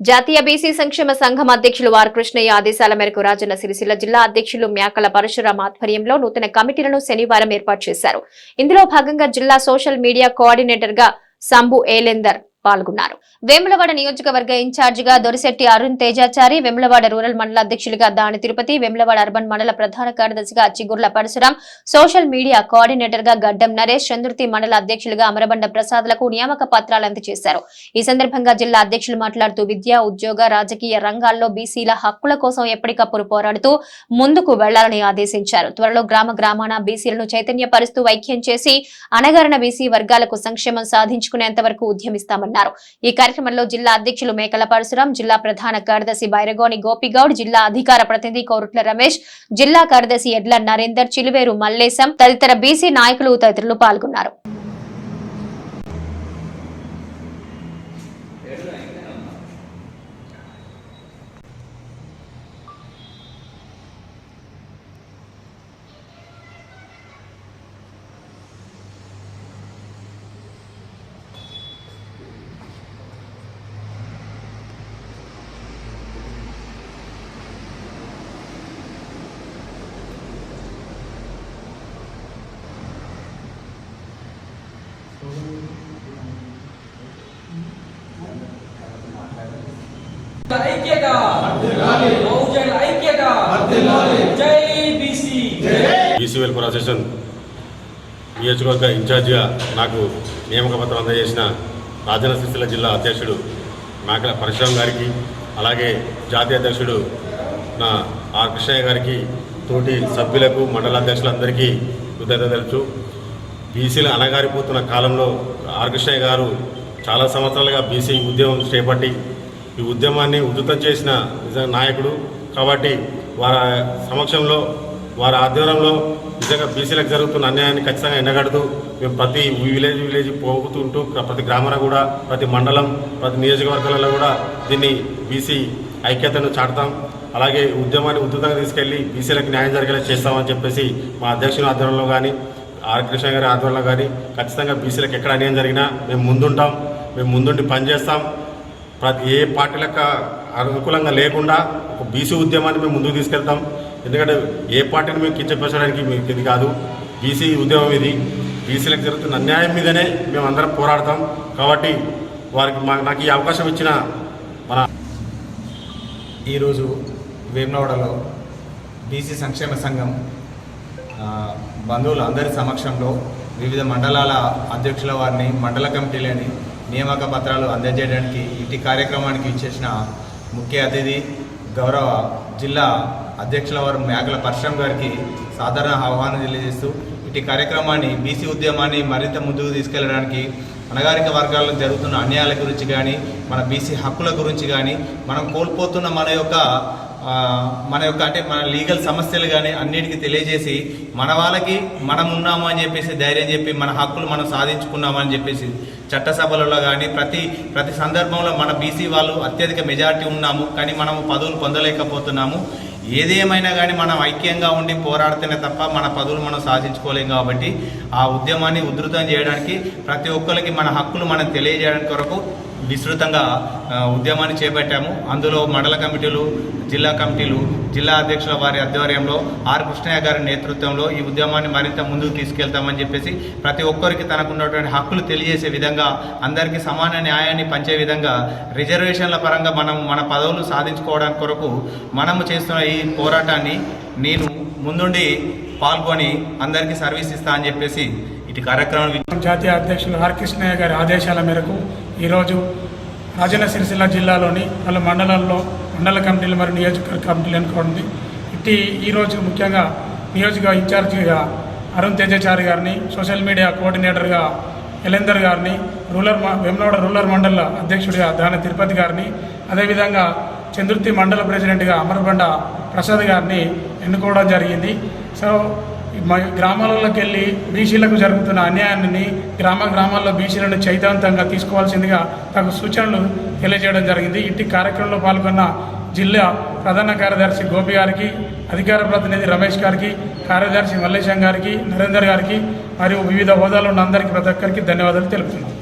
జాతీయ బీసీ సంక్షేమ సంఘం అధ్యక్షులు ఆర్ కృష్ణయ్య ఆదేశాల మేరకు రాజన్న సిరిసిల్ల జిల్లా అధ్యక్షులు మ్యాకల పరశురామ్ ఆధ్వర్యంలో నూతన కమిటీలను శనివారం ఏర్పాటు చేశారు. ఇందులో భాగంగా జిల్లా సోషల్ మీడియా కోఆర్డినేటర్గా సంబు ఏలెందర్ పాల్గొన్నారు. వేములవాడ నియోజకవర్గ ఇన్ఛార్జిగా దొరిశెట్టి అరుణ్ తేజాచారి వేములవాడ రూరల్ మండల అధ్యక్షులుగా దాని తిరుపతి వేములవాడ అర్బన్ మండల ప్రధాన కార్యదర్శిగా చిగుర్ల పరశురాం సోషల్ మీడియా కోఆర్డినేటర్గా గడ్డం నరేష్ చంద్రుతి మండల అధ్యక్షులుగా అమరబండ ప్రసాద్లకు నియామక పత్రాలు అందజేశారు. ఈ సందర్భంగా జిల్లా అధ్యక్షులు మాట్లాడుతూ విద్యా ఉద్యోగ రాజకీయ రంగాల్లో బీసీల హక్కుల కోసం ఎప్పటికప్పుడు పోరాడుతూ ముందుకు వెళ్ళాలని ఆదేశించారు. త్వరలో గ్రామ గ్రామాన బీసీలను చైతన్యపరుస్తూ ఐక్యం చేసి అనగరణ బీసీ వర్గాలకు సంక్షేమం సాధించుకునేంత వరకు పాల్గొన్నారు ఈ కార్యక్రమంలో జిల్లా అధ్యక్షులు మేకల పరశురాం జిల్లా ప్రధాన కార్యదర్శి బైరగోని గోపిగౌడ్ జిల్లా అధికార ప్రతినిధి కోరుట్ల రమేష్ జిల్లా కార్యదర్శి ఎడ్ల నరేందర్ చిలువేరు మల్లేశం తదితర బీసీ నాయకులు తదితరులు పాల్గొన్నారు. ఐక్యత. బహుజన ఐక్యత. జై బీసీ. బీసీ వెల్ఫేర్ అసోసియేషన్ నియోజకవర్గ ఇన్ఛార్జిగా నాకు నియామక పత్రం అందజేసిన రాజన్న సిరిసిల్ల జిల్లా అధ్యక్షుడు మేకల పరశురామ్ గారికి అలాగే జాతీయ అధ్యక్షుడు నా ఆర్ కృష్ణయ్య గారికి తోటి సభ్యులకు మండల అధ్యక్షులందరికీ కృతజ్ఞత తెలుసు బీసీలు అణగారిపోతున్న కాలంలో ఆర్ కృష్ణయ్య గారు చాలా సంవత్సరాలుగా బీసీ ఉద్యమం చేపట్టి ఈ ఉద్యమాన్ని ఉధృతం చేసిన నిజ నాయకుడు కాబట్టి వారి సమక్షంలో వారి ఆధ్వర్యంలో నిజంగా బీసీలకు జరుగుతున్న అన్యాయాన్ని ఖచ్చితంగా ఎండగడుతూ మేము ప్రతి విలేజ్ విలేజ్ పోగుతుంటూ ప్రతి గ్రామంలో కూడా ప్రతి మండలం ప్రతి నియోజకవర్గాలలో కూడా దీన్ని బీసీ ఐక్యతను చాటుతాం. అలాగే ఉద్యమాన్ని ఉధృతంగా తీసుకెళ్ళి బీసీలకు న్యాయం జరిగేలా చేస్తామని చెప్పేసి మా అధ్యక్షుని ఆధ్వర్యంలో కానీ ఆర్ కృష్ణ గారి ఆధ్వర్యంలో కానీ ఖచ్చితంగా బీసీలకు ఎక్కడ అన్యాయం జరిగినా మేము ముందుంటాం. మేము ముందుండి పనిచేస్తాం. ప్రతి ఏ పార్టీలకు అనుకూలంగా లేకుండా ఒక బీసీ ఉద్యమాన్ని మేము ముందుకు తీసుకెళ్తాం. ఎందుకంటే ఏ పార్టీని మేము కించపరచడానికి మీకు ఇది కాదు. బీసీ ఉద్యమం ఇది. బీసీలకు జరుగుతున్న అన్యాయం మీదనే మేము అందరం పోరాడతాం. కాబట్టి వారికి మా నాకు ఈ అవకాశం ఇచ్చిన మన ఈరోజు వేమనవాడలో బీసీ సంక్షేమ సంఘం బంధువులు అందరి సమక్షంలో వివిధ మండలాల అధ్యక్షుల వారిని మండల కమిటీలని నియామక పత్రాలు అందజేయడానికి ఇటు కార్యక్రమానికి ఇచ్చేసిన ముఖ్య అతిథి గౌరవ జిల్లా అధ్యక్షుల వారు మేకల పరశురాం గారికి సాధారణ ఆహ్వానం తెలియజేస్తూ ఇటు కార్యక్రమాన్ని బీసీ ఉద్యమాన్ని మరింత ముందుకు తీసుకెళ్ళడానికి అనగారిక వర్గాల్లో జరుగుతున్న అన్యాయాల గురించి కానీ మన బీసీ హక్కుల గురించి కానీ మనం కోల్పోతున్న మన యొక్క మన యొక్క అంటే మన లీగల్ సమస్యలు కానీ అన్నిటికీ తెలియజేసి మన వాళ్ళకి మనం ఉన్నాము అని చెప్పేసి ధైర్యం చెప్పి మన హక్కులు మనం సాధించుకున్నామని చెప్పేసి చట్టసభలలో కానీ ప్రతి ప్రతి సందర్భంలో మన బీసీ వాళ్ళు అత్యధిక మెజారిటీ ఉన్నాము కానీ మనము పదవులు పొందలేకపోతున్నాము. ఏదేమైనా కానీ మనం ఐక్యంగా ఉండి పోరాడితేనే తప్ప మన పదవులు మనం సాధించుకోలేం కాబట్టి ఆ ఉద్యమాన్ని ఉధృతం చేయడానికి ప్రతి ఒక్కరికి మన హక్కులు మనం తెలియజేయడానికి కొరకు విస్తృతంగా ఉద్యమాన్ని చేపట్టాము. అందులో మండల కమిటీలు జిల్లా కమిటీలు జిల్లా అధ్యక్షుల వారి ఆధ్వర్యంలో ఆర్ కృష్ణయ్య గారి నేతృత్వంలో ఈ ఉద్యమాన్ని మరింత ముందుకు తీసుకెళ్తామని చెప్పేసి ప్రతి ఒక్కరికి తనకున్నటువంటి హక్కులు తెలియజేసే విధంగా అందరికీ సమాన న్యాయాన్ని పంచే విధంగా రిజర్వేషన్ల పరంగా మనం మన పదవులు సాధించుకోవడానికి కొరకు మనము చేస్తున్న ఈ పోరాటాన్ని నేను ముందుండి పాల్గొని అందరికీ సర్వీస్ ఇస్తా అని చెప్పేసి ఇటు కార్యక్రమం జాతీయ అధ్యక్షులు ఆర్ కృష్ణయ్య గారి ఆదేశాల మేరకు ఈరోజు రాజన్న సిరిసిల్ల జిల్లాలోని పలు మండలాల్లో మండల కమిటీలు మరియు నియోజకవర్గ కమిటీలు ఎన్నుకోండి ఇట్టి ఈరోజు ముఖ్యంగా నియోజక ఇన్ఛార్జిగా అరుణ్ తేజచారి గారిని సోషల్ మీడియా కోఆర్డినేటర్గా ఎలేందర్ గారిని రూరల్ మ- రూరల్ మండల అధ్యక్షుడిగా దాని తిరుపతి గారిని అదేవిధంగా చంద్రుతి మండల ప్రెసిడెంట్గా అమరబండ ప్రసాద్ గారిని ఎన్నుకోవడం జరిగింది. సో గ్రామాలలోకి వెళ్ళి బీసీలకు జరుగుతున్న అన్యాయాన్ని గ్రామ గ్రామాల్లో బీసీలను చైతన్యంగా తీసుకోవాల్సిందిగా తగు సూచనలు తెలియజేయడం జరిగింది. ఇట్టి కార్యక్రమంలో పాల్గొన్న జిల్లా ప్రధాన కార్యదర్శి గోపి గారికి అధికార ప్రతినిధి రమేష్ గారికి కార్యదర్శి మల్లేశం గారికి నరేందర్ గారికి మరియు వివిధ హోదాలో ఉన్న అందరికీ ప్రతి ఒక్కరికి ధన్యవాదాలు తెలుపుతున్నాను